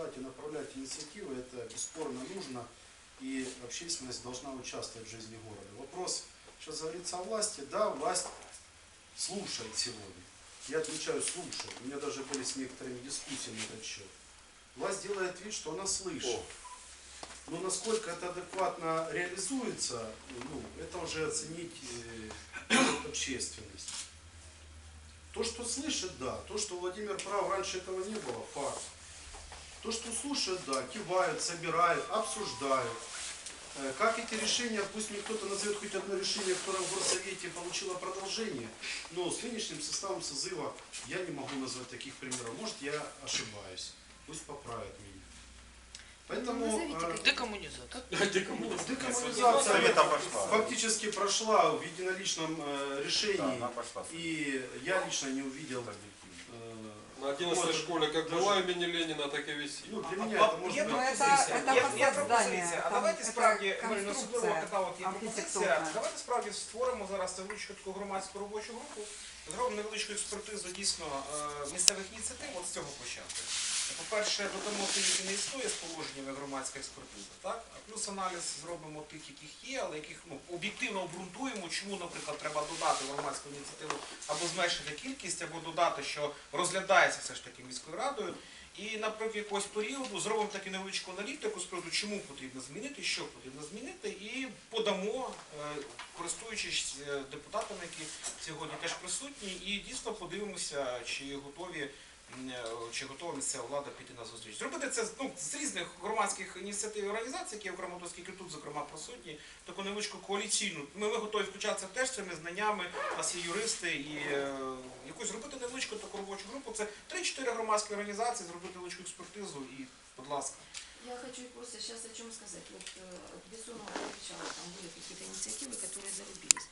обсуждать и направлять инициативы, это бесспорно нужно, и общественность должна участвовать в жизни города. Вопрос, сейчас говорится о власти, да, власть слушает сегодня. Я отвечаю, слушает. У меня даже были с некоторыми дискуссии на этот счет. Власть делает вид, что она слышит. Но насколько это адекватно реализуется, ну, это уже оценить э, общественность. То, что слышит, да. То, что Владимир прав, раньше этого не было, факт. То, что слушают, да, кивают, собирают, обсуждают. Э, Как эти решения, пусть мне кто-то назовет хоть одно решение, которое в Горсовете получило продолжение, но с нынешним составом созыва я не могу назвать таких примеров. Может, я ошибаюсь. Пусть поправят меня. Поэтому назовите э. Декоммунизация. декоммунизация Совета пошла. фактически прошла в единоличном э, Да, решении. она пошла. И я лично не увидел. э, На 11 Вот, школе как даже- была имени Ленина, так и висит. Ну, для А, меня а, это может є быть... Ну, это- пропозиція. это Є- фасад є здання, пропозиція. А там давайте це справді, Марина, конструкція, особливо така от є пропозиція. архітектурна. Давайте справді створимо зараз невеличку таку громадську робочу групу, Зробимо невеличку експертизу дійсно е, місцевих ініціатив, от з цього почати. По-перше, додамо тих, які не існує з положеннями громадська експертиза, так? А плюс аналіз зробимо тих, яких є, але яких ну, об'єктивно обґрунтуємо, чому, наприклад, треба додати громадську ініціативу або зменшити кількість, або додати, що розглядається все ж таки міською радою. І наприклад якогось періоду зробимо таку невеличку аналітику з приводу, чому потрібно змінити, що потрібно змінити, і подамо, е, користуючись е, депутатами, які сьогодні теж присутні, і дійсно подивимося, чи готові. м, е, Чи готова місцева влада піти на зустріч? Зробити це ну, з різних громадських ініціатив і організацій, які в Краматорській які тут, зокрема, присутні, таку невеличку коаліційну. Ми, ми готові включатися теж цими знаннями, у нас є юристи, і е, якусь зробити невеличку таку робочу групу. Це 3-4 громадські організації, зробити невеличку експертизу і, будь ласка. Я хочу просто сейчас о чем сказать. Вот э, Бессонова отвечала, там были какие-то инициативы, которые зарубились.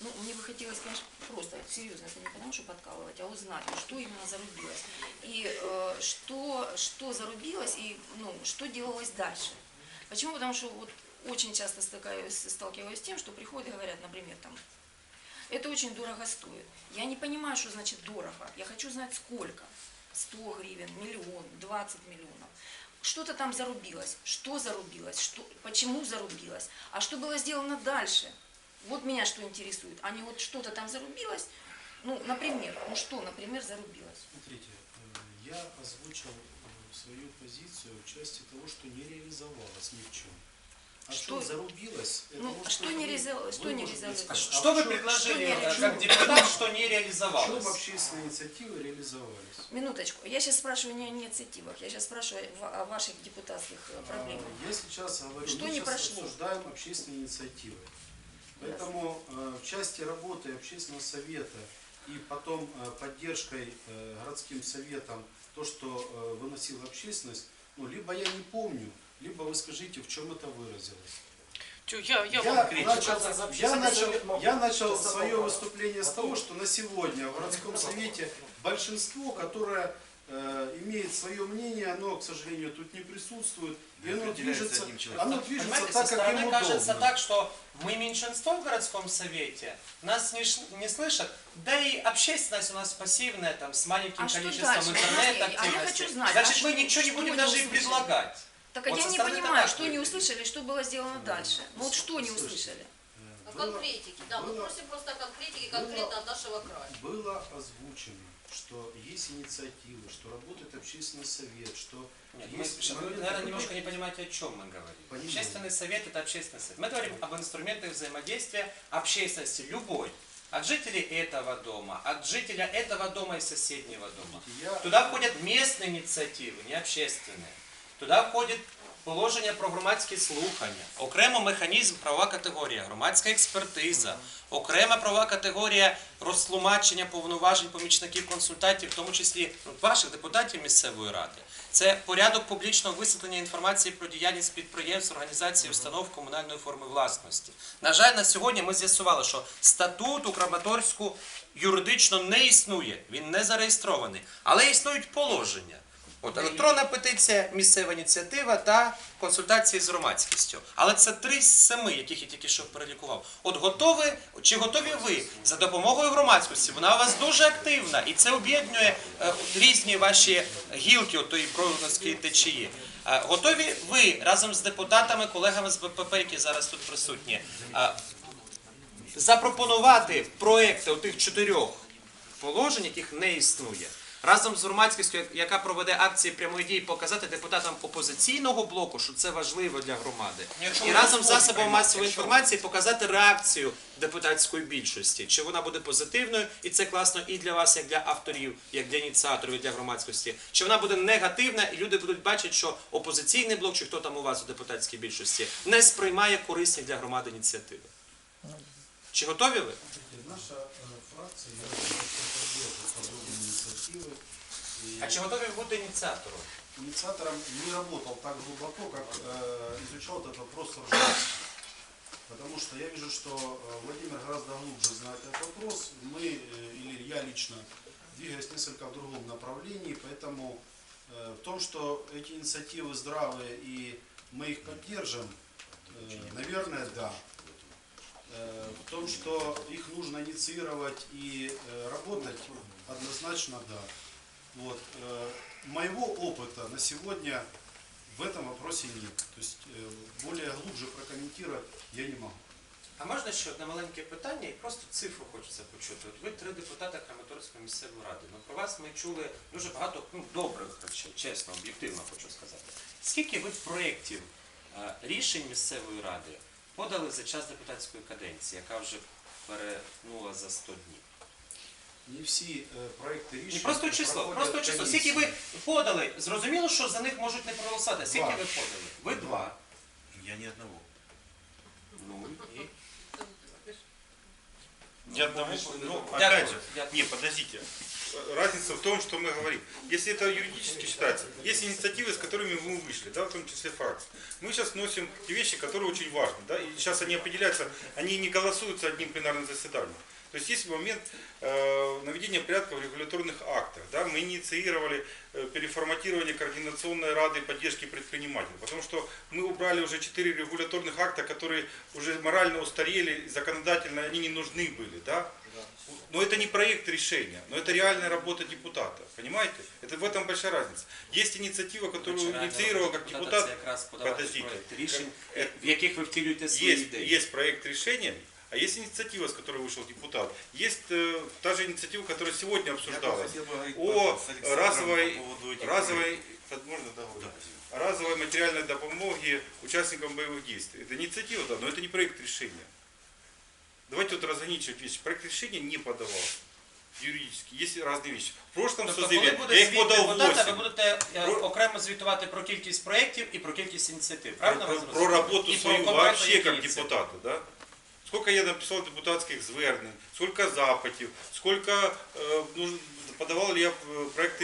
Ну, мне бы хотелось, конечно, просто серьезно, это не потому, что подкалывать, а узнать, ну, что именно зарубилось. И э, что, что зарубилось, и ну, что делалось дальше. Почему? Потому что вот очень часто стыкаюсь, сталкиваюсь с тем, что приходят и говорят, например, там, это очень дорого стоит. Я не понимаю, что значит дорого. Я хочу знать, сколько. 100 гривен, миллион, 20 миллионов. Что-то там зарубилось. Что зарубилось? Что, почему зарубилось? А что было сделано дальше? Вот меня что интересует. А не вот что-то там зарубилось. Ну, например, ну что, например, зарубилось? Смотрите, э, я озвучил э, свою позицию в части того, что не реализовалось ни в чем. А Что- что, зарубилось, это Ну, может что не вы- реализовалось? Что вы, не реализовалось? скажете, Что а вы в чём- предложили что не как депутат, что не В чем реализовалось? общественные инициативы реализовались? Минуточку. Я сейчас спрашиваю не о инициативах, я сейчас спрашиваю о ваших депутатских э, проблемах. А, Я сейчас говорю, Что мы не сейчас прошло? обсуждаем общественные инициативы. Поэтому э, в части работы общественного совета и потом э, поддержкой э, городским советом то, что выносила общественность, ну, либо я не помню, либо вы скажите, в чем это выразилось. Чё, Я, я, Я начал, я начал, я начал свое выступление с того, что на сегодня в городском совете большинство, которое имеет свое мнение, оно, к сожалению, тут не присутствует, и оно движется, оно движется Понимаете, так, как им стороны кажется удобно. так, что мы меньшинство в городском совете, нас не, не слышат, да и общественность у нас пассивная, там, с маленьким А количеством дальше? интернет А знать, Значит, а мы что- ничего не что будем не даже и услышали? предлагать. Так а Вот я не понимаю, что не услышали, что было сделано дальше. Вот что не услышали? Э, А было- Конкретики, да, мы было- просим просто конкретики было- конкретно от нашего края. Было озвучено, что есть инициативы, что работает общественный совет, что Нет, мы, есть вы, наверное, немножко не понимаете, о чем мы говорим. Понимаю. Общественный совет – это общественный совет. Мы говорим об инструментах взаимодействия общественности любой. От жителей этого дома, от жителя этого дома и соседнего дома. Я- Туда входят местные иниціативи, не общественные. Туди входять положення про громадські слухання, окремо механізм правова категорія, громадська експертиза, окрема правова категорія розтлумачення повноважень помічників консультантів, в тому числі ну, ваших депутатів місцевої ради. Це порядок публічного висвітлення інформації про діяльність підприємств, організацій, установ комунальної форми власності. На жаль, на сьогодні ми з'ясували, що статут у Краматорську юридично не існує, він не зареєстрований, але існують положення. От електронна петиція, місцева ініціатива та консультації з громадськістю. Але це три з семи, яких я тільки що перелікував. От готові чи готові ви за допомогою громадськості? Вона у вас дуже активна, і це об'єднує е, різні ваші гілки отої проукраїнської течії. Е, Готові ви разом з депутатами, колегами з БПП, які зараз тут присутні, е, запропонувати проекти отих чотирьох положень, яких не існує. Разом з громадськістю, яка проведе акції прямої дії, показати депутатам опозиційного блоку, що це важливо для громади, і разом з засобами масової інформації показати реакцію депутатської більшості, чи вона буде позитивною, і це класно і для вас, як для авторів, як для ініціаторів, і для громадськості, чи вона буде негативна, і люди будуть бачити, що опозиційний блок, чи хто там у вас у депутатській більшості, не сприймає корисні для громади ініціативи. Чи готові ви? Наша э, фракция, я думаю, что поддержит подобные инициативы. И А чи готові бути ініціатором? инициатором не работал так глубоко, как э, изучал этот вопрос Ржевский. Потому что я вижу, что э, Владимир гораздо глубже знает этот вопрос. Мы, э, или я лично, двигаюсь несколько в другом направлении, поэтому э, в том, что эти инициативы здравые и мы их поддержим, э, наверное, да. Э, В том, что их нужно инициировать и э, работать, однозначно да. Вот. э, Моего опыта на сегодня в этом вопросе нет. То есть э, более глубже прокомментировать я не могу. А можна ще одне маленьке питання і просто цифру хочеться почути. От ви три депутати Краматорської місцевої ради. Ну про вас ми чули дуже багато ну, добрих речей, чесно, об'єктивно хочу сказати. Скільки ви проєктів е, рішень місцевої ради Подали за час депутатської каденції, яка вже перетнула за 100 днів? Не всі е, проекти Ні, рішень просто число, просто число. Скільки ви подали? Зрозуміло, що за них можуть не проголосувати. Скільки Два. ви подали? Ви два. Я ни одного. Ну і Ни одного. Ну, Дякую. опять же, Дякую. не, подождите. Разница в том, что мы говорим. Если это юридически считается, есть инициативы, с которыми мы вышли, да, в том числе фракции. Мы сейчас вносим те вещи, которые очень важны, да, и сейчас они определяются, они не голосуются одним пленарным заседанием. То есть есть момент э, наведения порядка в регуляторных актах. Да? Мы инициировали э, переформатирование координационной рады поддержки предпринимателей, потому что мы убрали уже четыре регуляторных акта, которые уже морально устарели, законодательно они не нужны были. Да? Но это не проект решения, но это реальная работа депутата. Понимаете? Это в этом большая разница. Есть инициатива, которую Вчора инициировал как депутата депутат. це якраз подавати Подождите. проекти рішень, Как- в яких ви втілюєте свої Есть, ідеї. есть проект решения, а есть инициатива, с которой вышел депутат. Есть э, та же инициатива, которая сегодня обсуждалась. О разовой, разовой, можно, да, разовой материальной допомоги участникам боевых действий. Это инициатива, да, но это не проект решения. Давайте вот разграничивать вещи. Проект решения не подавался юридически. Есть разные вещи. В прошлом Тобто, созыве коли буде я их звіт подал депутата, ви 8. будете е, Про- окремо звітувати про кількість проєктів і про кількість ініціатив. Правильно про, ви про зрозуміли? работу І про свою конкретно вообще які как ініціативи. депутата, да? Сколько я написал депутатских звернень, сколько запитів, сколько э, нужно, подавал ли я э, проекты